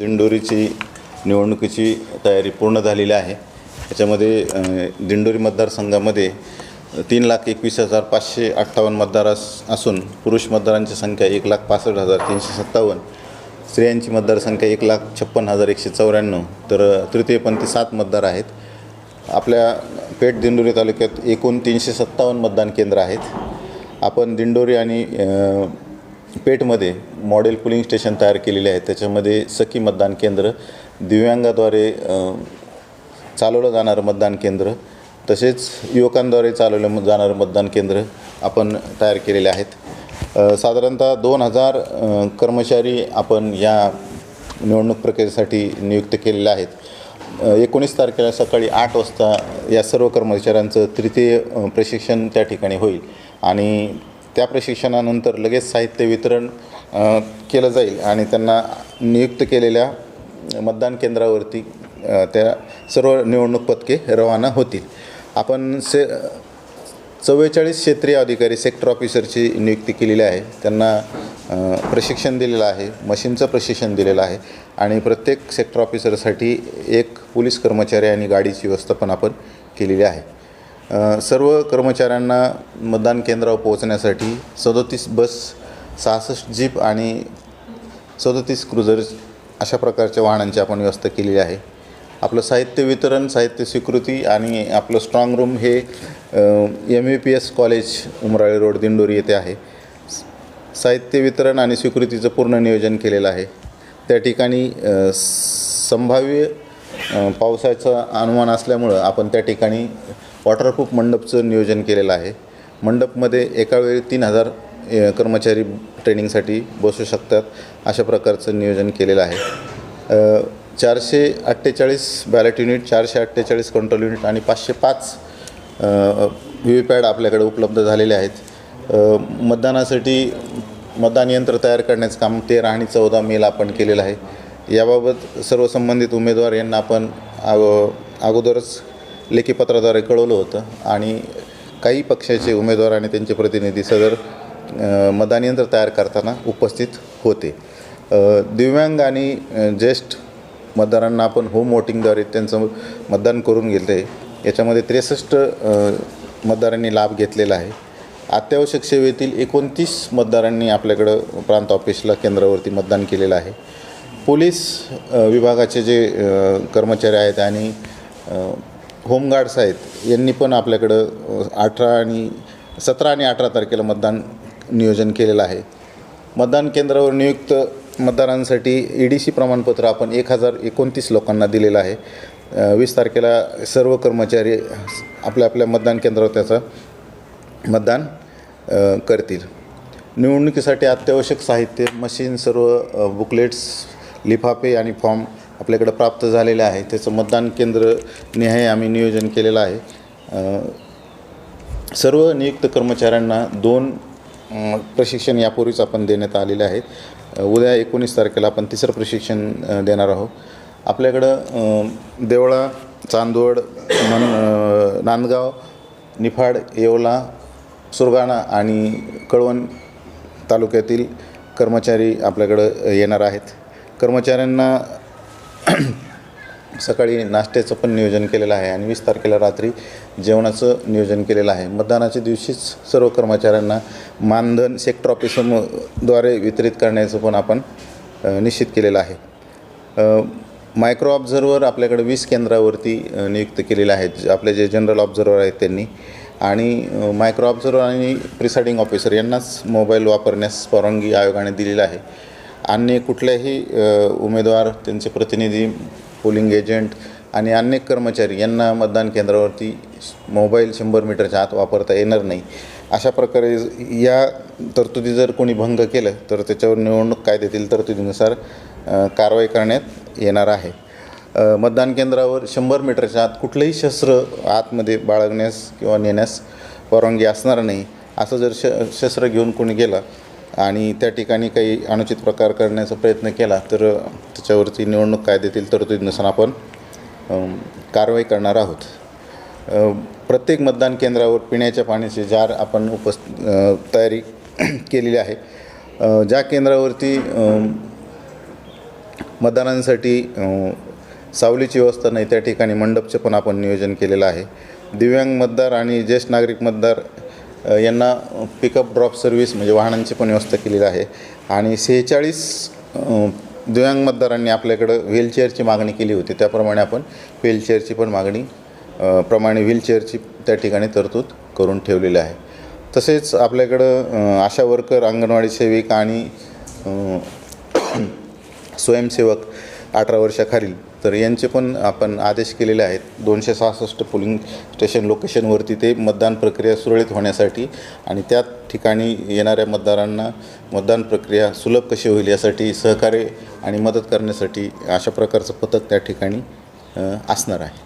दिंडोरीची निवडणुकीची तयारी पूर्ण झालेली आहे. त्याच्यामध्ये दिंडोरी मतदारसंघामध्ये तीन लाख एकवीस हजार पाचशे अठ्ठावन्न मतदार अस असून पुरुष मतदारांची संख्या एक लाख पासष्ट हजार तीनशे सत्तावन्न स्त्रियांची मतदारसंख्या एक लाख छप्पन हजार एकशे चौऱ्याण्णव तर तृतीयपंथी सात मतदार आहेत. आपल्या पेठ दिंडोरी तालुक्यात एकूण तीनशे सत्तावन्न मतदान केंद्र आहेत. आपण दिंडोरी आणि पेठमध्ये मॉडेल पुलिंग स्टेशन तयार केलेले आहे. त्याच्यामध्ये सखी मतदान केंद्र दिव्यांगाद्वारे चालवलं जाणारं मतदान केंद्र तसेच युवकांद्वारे चालवलं जाणारं मतदान केंद्र आपण तयार केलेले आहेत. साधारणतः दोन हजार कर्मचारी आपण या निवडणूक प्रक्रियेसाठी नियुक्त केलेले आहेत. एकोणीस तारखेला सकाळी आठ वाजता या सर्व कर्मचाऱ्यांचं तृतीय प्रशिक्षण त्या ठिकाणी होईल. आणि त्या प्रशिक्षणानंतर लगेच साहित्य वितरण केलं जाईल आणि त्यांना नियुक्त केलेल्या मतदान केंद्रावरती त्या सर्व निवडणूक पथके रवाना होतील. आपण से चव्वेचाळीस क्षेत्रीय अधिकारी सेक्टर ऑफिसरची नियुक्ती केलेली आहे. त्यांना प्रशिक्षण दिलेलं आहे मशीनचं प्रशिक्षण दिलेलं आहे आणि प्रत्येक सेक्टर ऑफिसरसाठी एक पोलीस कर्मचारी आणि गाडीची व्यवस्था पण आपण केलेली आहे. सर्व कर्मचाऱ्यांना मतदान केंद्रावर पोहोचण्यासाठी सदोतीस बस सहासष्ट जीप आणि सदोतीस क्रुझर्स अशा प्रकारच्या वाहनांची आपण व्यवस्था केलेली आहे. आपलं साहित्य वितरण साहित्य स्वीकृती आणि आपलं स्ट्रॉंग रूम हे M U P S college Umrale road Dindori येथे आहे. साहित्य वितरण आणि स्वीकृतीचं पूर्ण नियोजन केलेलं आहे. त्या ठिकाणी संभाव्य पावसाचं अनुमान असल्यामुळं आपण त्या ठिकाणी वॉटरप्रूफ मंडपचं नियोजन केलेलं आहे. मंडपमध्ये एका वेळी तीन हजार कर्मचारी ट्रेनिंगसाठी बसू शकतात अशा प्रकारचं नियोजन केलेलं आहे. चारशे अठ्ठेचाळीस बॅलेट युनिट चारशे अठ्ठेचाळीस कंट्रोल युनिट आणि पाचशे पाच व्ही व्ही पॅड आपल्याकडे उपलब्ध झालेले आहेत. मतदानासाठी मतदान यंत्र तयार करण्याचं काम तेरा आणि चौदा मेला आपण केलेलं आहे. याबाबत सर्व संबंधित उमेदवार यांना आपण अगोदरच लेखीपत्राद्वारे कळवलं होतं. आणि काही पक्षाचे उमेदवार आणि त्यांचे प्रतिनिधी सदर मतदान यंत्र तयार करताना उपस्थित होते. दिव्यांग आणि ज्येष्ठ मतदारांना आपण होम वोटिंगद्वारे त्यांचं मतदान करून घेते याच्यामध्ये त्रेसष्ट मतदारांनी लाभ घेतलेला आहे. अत्यावश्यक सेवेतील एकोणतीस मतदारांनी आपल्याकडं प्रांत ऑफिसला केंद्रावरती मतदान केलेलं आहे. पोलीस विभागाचे जे कर्मचारी आहेत आणि होमगार्ड्स आहेत. यांनी पण आपल्याकडं अठरा आणि सतरा आणि अठरा तारखेला मतदान नियोजन केलेलं आहे. मतदान केंद्रावर नियुक्त मतदारांसाठी ई डी सी प्रमाणपत्र आपण एक हजार एकोणतीस लोकांना दिलेलं आहे. वीस तारखेला सर्व कर्मचारी आपल्या आपल्या मतदान केंद्रावर त्याचं मतदान करतील. निवडणुकीसाठी अत्यावश्यक साहित्य मशीन सर्व बुकलेट्स लिफाफे आणि फॉर्म आपल्याकडे प्राप्त झालेले आहे. त्याचं मतदान केंद्र निहाय आम्ही नियोजन केलेलं आहे. सर्व नियुक्त कर्मचाऱ्यांना दोन प्रशिक्षण यापूर्वीच आपण देण्यात आलेले आहेत. उद्या एकोणीस तारखेला आपण तिसरं प्रशिक्षण देणार आहोत. आपल्याकडं देवळा चांदवड मन नांदगाव निफाड येवला सुरगाणा आणि कळवण तालुक्यातील कर्मचारी आपल्याकडं येणार आहेत. कर्मचाऱ्यांना सकाळी नाश्त्याचं पण नियोजन केलेलं आहे आणि वीस तारखेला रात्री जेवणाचं नियोजन केलेलं आहे. मतदानाच्या दिवशीच सर्व कर्मचाऱ्यांना मानधन सेक्टर ऑफिसद्वारे वितरित करण्याचं पण आपण निश्चित केलेलं आहे. मायक्रो ऑब्झर्वर आपल्याकडे वीस केंद्रावरती नियुक्त केलेले आहेत. आपले जे जनरल ऑब्झर्वर आहेत त्यांनी. आणि मायक्रो ऑब्झर्वर आणि प्रिसाइडिंग ऑफिसर यांनाच मोबाईल वापरण्यास परवानगी आयोगाने दिलेली आहे. अन्य कुठल्याही उमेदवार त्यांचे प्रतिनिधी पोलिंग एजंट आणि अनेक कर्मचारी यांना मतदान केंद्रावरती मोबाईल शंभर मीटरच्या आत वापरता येणार नाही. अशा प्रकारे या तरतुदी जर कोणी भंग केलं तर त्याच्यावर निवडणूक कायद्यातील तरतुदीनुसार कारवाई करण्यात येणार आहे. मतदान केंद्रावर शंभर मीटरच्या आत कुठलंही शस्त्र आतमध्ये बाळगण्यास किंवा नेण्यास परवानगी असणार नाही. असं जर श शस्त्र घेऊन कोणी गेला आणि त्या ठिकाणी काही अनुचित प्रकार करण्याचा प्रयत्न केला तर त्याच्यावरती निवडणूक कायद्यातील तरतुदीनुसार आपण कारवाई करणार आहोत. प्रत्येक मतदान केंद्रावर पिण्याच्या पाण्याचे जार आपण उपस् तयारी केलेली आहे. ज्या केंद्रावरती मतदानांसाठी सावलीची व्यवस्था नाही त्या ठिकाणी मंडपचं पण आपण नियोजन केलेलं आहे. दिव्यांग मतदार आणि ज्येष्ठ नागरिक मतदार यांना पिकअप ड्रॉप सर्व्हिस म्हणजे वाहनांची पण व्यवस्था केलेली आहे. आणि सेहेचाळीस दिव्यांग मतदारांनी आपल्याकडं व्हीलचेअरची मागणी केली होती. त्याप्रमाणे आपण व्हीलचेअरची पण मागणी प्रमाणे व्हीलचेअरची त्या ठिकाणी तरतूद करून ठेवलेली आहे. तसेच आपल्याकडं आशा वर्कर अंगणवाडी सेविका आणि स्वयंसेवक अठरा वर्षाखालील तर यांचे पण आपण आदेश केलेले आहेत. दोनशे सहासष्ट पोलिंग स्टेशन लोकेशनवरती ते मतदान प्रक्रिया सुरळीत होण्यासाठी आणि त्या ठिकाणी येणाऱ्या मतदारांना मतदान प्रक्रिया सुलभ कशी होईल यासाठी सहकार्य आणि मदत करण्यासाठी अशा प्रकारचं पथक त्या ठिकाणी असणार आहे.